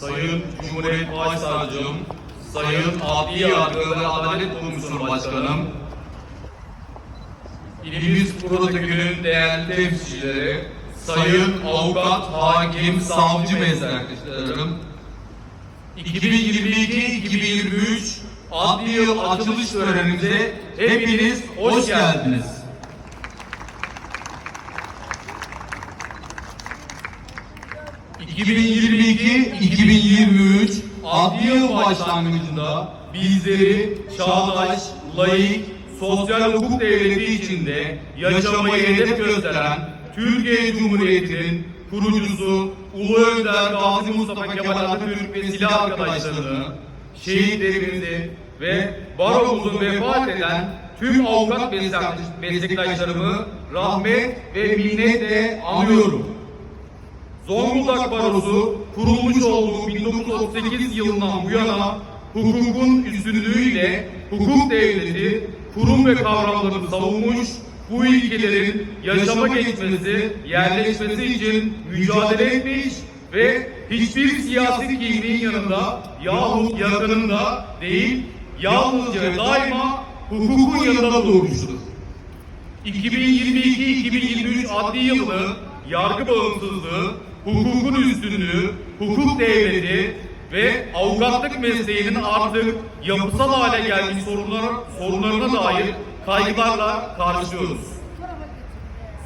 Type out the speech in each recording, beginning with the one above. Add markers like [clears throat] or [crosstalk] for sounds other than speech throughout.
Sayın Cumhuriyet Başsavcım, Sayın Adli Yargı ve Adalet Komisyonu Başkanım, İlimiz protokolünün değerli temsilcileri, Sayın Avukat, Hakim, Savcı meslektaşlarım, 2022-2023 adli yıl açılış törenimize hepiniz hoş geldiniz. ...2022-2023 adli yıl başlangıcında bizleri çağdaş, layık, sosyal hukuk devleti içinde yaşamayı hedef gösteren Türkiye Cumhuriyeti'nin kurucusu Ulu Önder Gazi Mustafa Kemal Atatürk ve silah arkadaşlarını, şehitlerimizi ve baromuzun vefat eden tüm avukat meslektaş- meslektaşlarımı rahmet ve minnetle anıyorum. Zonguldak Barosu kurulmuş olduğu 1938 yılından bu yana hukukun üstünlüğüyle hukuk devleti kurum ve kavramlarını savunmuş, bu ilkelerin yaşama geçmesi, yerleşmesi için mücadele etmiş ve hiçbir siyasi kimliğin yanında yahut yakınında değil, yalnızca ve daima hukukun yanında durmuştur. 2022-2023 adli yılını yargı bağımsızlığı, hukukun üstünlüğü, hukuk devleti ve avukatlık mesleğinin artık yapısal hale gelmiş sorunlar, sorunlarına dair kaygılarla karşılıyoruz.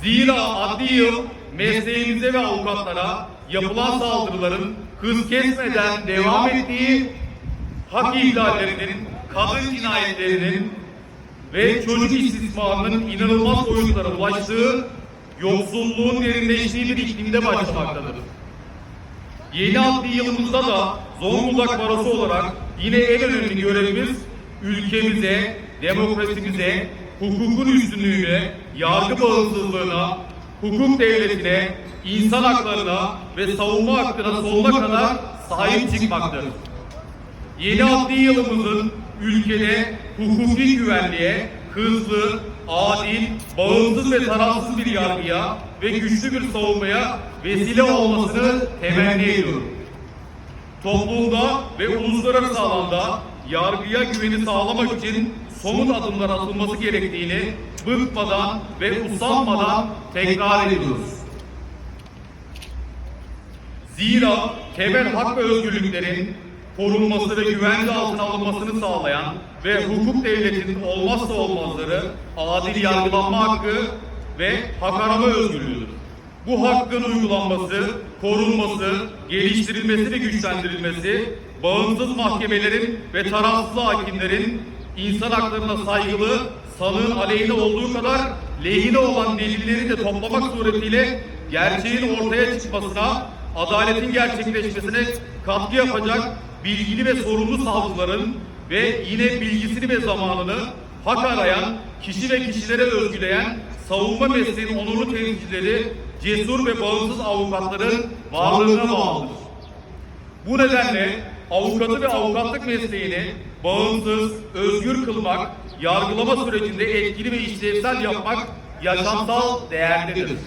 Zira adli yıl mesleğimize ve avukatlara yapılan saldırıların hız kesmeden devam ettiği hak ihlallerinin, kadın cinayetlerinin ve çocuk istismarının inanılmaz boyutlara ulaştığı yoksulluğun derinleştiği bir iklimde başlamaktadır. Yeni adli yılımızda da Zonguldak Barosu olarak yine en önemli görevimiz ülkemize, demokrasimize, hukukun üstünlüğüne, yargı bağımsızlığına, hukuk devletine, insan haklarına ve savunma hakkına sonuna kadar sahip çıkmaktır. Yeni adli yılımızın ülkede hukuki güvenliğe, hızlı, adil, bağımsız ve tarafsız bir yargıya ve güçlü bir savunmaya vesile olmasını temenni ediyorum. Toplumda ve uluslararası alanda yargıya güveni sağlamak için somut adımlar atılması gerektiğini bıkmadan ve usanmadan tekrar ediyoruz. Zira temel hak ve özgürlüklerin korunması ve güvence altına alınmasını sağlayan ve hukuk devletinin olmazsa olmazları adil yargılanma hakkı ve hak arama özgürlüğüdür. Bu hakkın uygulanması, korunması, geliştirilmesi ve güçlendirilmesi, bağımsız mahkemelerin ve tarafsız hakimlerin insan haklarına saygılı, sanığın aleyhine olduğu kadar lehine olan delilleri de toplamak suretiyle gerçeğin ortaya çıkmasına, adaletin gerçekleşmesine katkı yapacak bilgili ve sorumlu savcıların ve yine bilgisini ve zamanını hak arayan, kişi ve kişilere özgüleyen savunma mesleğinin onurlu temsilcileri, cesur ve bağımsız avukatların varlığına bağlıdır. Bu nedenle avukatı ve avukatlık mesleğini bağımsız, özgür kılmak, yargılama sürecinde etkili ve işlevsel yapmak yaşamsal değerlidir.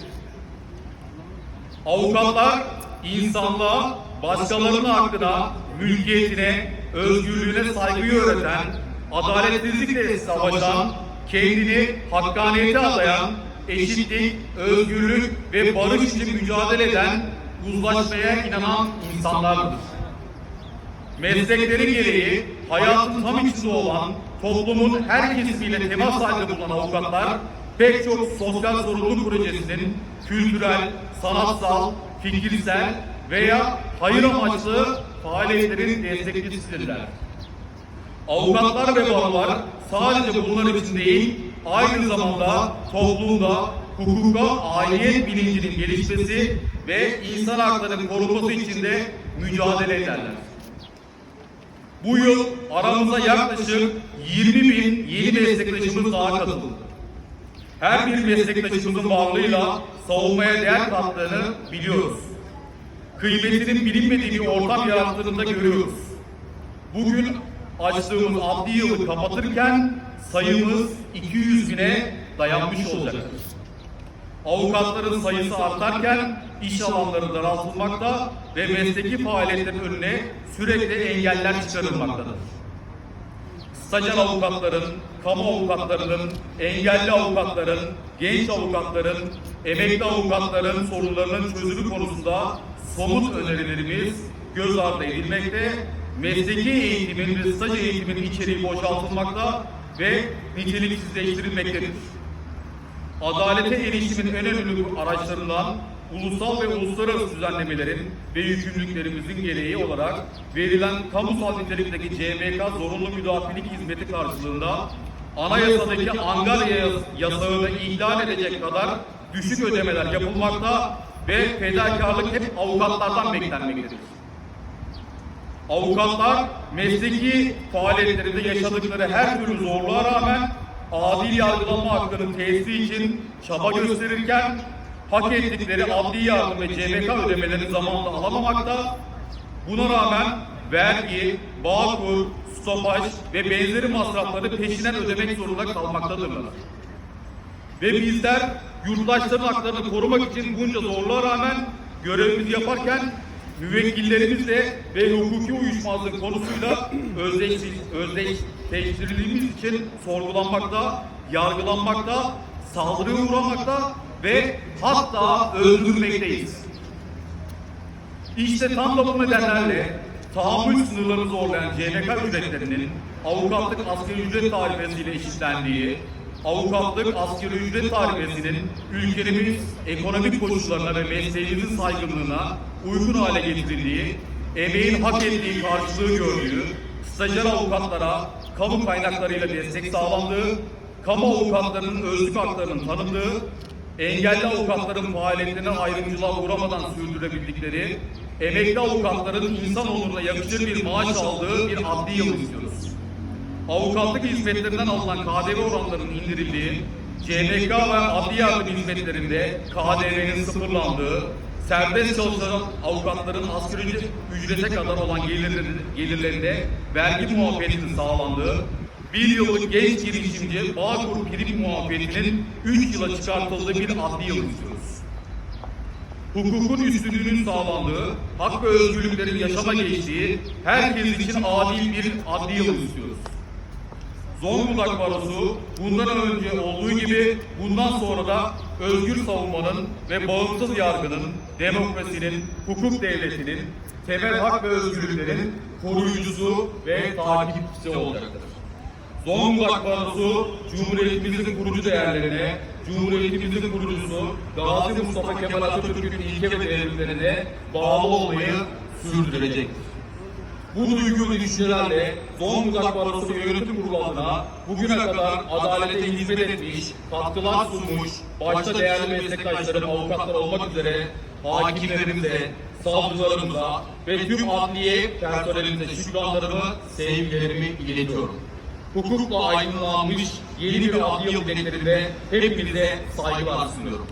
Avukatlar insanlığa, başkalarının hakkına, mülkiyetine, özgürlüğüne saygıyı öğreten, adaletsizlikle savaşan, kendini hakkaniyete adayan, eşitlik, özgürlük ve barış için mücadele eden, uzlaşmaya inanan insanlardır. Meslekleri gereği hayatın tam içinde olan, toplumun her kesimiyle temas halinde bulunan avukatlar, pek çok sosyal sorumluluk projesinin kültürel, sanatsal, fikirsel veya hayır amaçlı faaliyetlerin destekçisidirler. Avukatlar ve barolar sadece bunlar için değil, aynı zamanda toplumda hukuka aidiyet bilincinin gelişmesi ve insan haklarının korunması için de mücadele ederler. Bu yıl aramıza yaklaşık 20 bin yeni meslektaşımız daha katıldı. Her bir meslektaşımızın varlığıyla savunmaya değer kattığını biliyoruz. Kıymetinin bilinmediği bir ortam yarattığını da görüyoruz. Bugün açtığımız adli yılı kapatırken sayımız 200 bine dayanmış olacaktır. Avukatların sayısı artarken iş alanları daraltılmakta ve mesleki faaliyetlerin önüne sürekli engeller çıkarılmaktadır. Stajyer avukatların, kamu avukatlarının, engelli avukatların, genç avukatların, emekli avukatların sorunlarının çözümü konusunda somut önerilerimiz göz ardı edilmekte, mesleki eğitimin ve staj eğitiminin içeriği boşaltılmakta ve niteliksizleştirilmektedir. Adalete erişimin en önemli araçlarından ulusal ve uluslararası düzenlemelerin ve yükümlülüklerimizin gereği olarak verilen kamusal nitelikteki CMK zorunlu müdafilik hizmeti karşılığında anayasadaki Angarya yas- yasağını ihlal edecek kadar düşük ödemeler yapılmakta ve fedakarlık hep avukatlardan beklenmektedir. Avukatlar mesleki faaliyetlerinde yaşadıkları her türlü zorluğa rağmen adil yargılanma hakkının tesisi için çaba gösterirken hak ettikleri adli yardım ve CMK ödemelerini zamanında alamamakta, buna rağmen vergi, bağkur, stopaj ve benzeri masrafları peşinen ödemek zorunda kalmaktadırlar. Ve bizler yurttaşların haklarını korumak için bunca zorluğa rağmen görevimizi yaparken müvekkillerimizle ve hukuki uyuşmazlık konusuyla [clears throat] özdeş- özdeşleştirildiğimiz için sorgulanmakta, yargılanmakta, saldırıya uğramakta ve hatta öldürmekteyiz. İşte tam da bu nedenlerle tahammül sınırlarını zorlayan CMK ücretlerinin avukatlık asgari ücret tarifesiyle eşitlendiği, avukatlık asgari ücret tarifesinin ülkemiz ekonomik koşullarına ve mesleğimizin saygınlığına uygun hale getirildiği, emeğin hak ettiği karşılığı gördüğü, stajyer avukatlara kamu kaynaklarıyla destek sağlandığı, kamu avukatlarının özlük haklarının tanındığı, engelli avukatların faaliyetlerine ayrımcılığa uğramadan sürdürebildikleri, emekli avukatların insan onuruna yakışır bir maaş aldığı bir adli yıl istiyoruz. Avukatlık hizmetlerinden alınan KDV oranlarının indirildiği, CMK ve adli yardım hizmetlerinde KDV'nin sıfırlandığı, serbest çalışan avukatların asgari ücret- ücrete kadar olan gelirlerinde, gelirlerinde vergi muafiyetinin sağlandığı, bir yıllık genç girişimci Bağkur prim muafiyetinin 3 yıla çıkartıldığı bir adli yıl istiyoruz. Hukukun üstünlüğünün sağlandığı, hak ve özgürlüklerin yaşama geçtiği, herkes için adil bir adli yıl istiyoruz. Zonguldak Barosu bundan önce olduğu gibi bundan sonra da özgür savunmanın ve bağımsız yargının, demokrasinin, hukuk devletinin, temel hak ve özgürlüklerin koruyucusu ve takipçisi olacaktır. Zonguldak Barosu, Cumhuriyetimizin kurucu değerlerine, Cumhuriyetimizin kurucusu Gazi Mustafa Kemal Atatürk'ün ilke ve değerlerine bağlı olmayı sürdürecektir. Bu duygu ve düşüncelerle Zonguldak Barosu ve Yönetim Kurulu adına bugüne kadar adalete hizmet etmiş, katkılar sunmuş, başta değerli meslektaşlarım, avukatlar olmak üzere hakimlerimize, savcılarımıza ve tüm adliye personelimize şükranlarımı, sevgilerimi iletiyorum. Hukukla aydınlanmış yeni bir adliye yıl dileklerinde hepinize saygılar sunuyorum.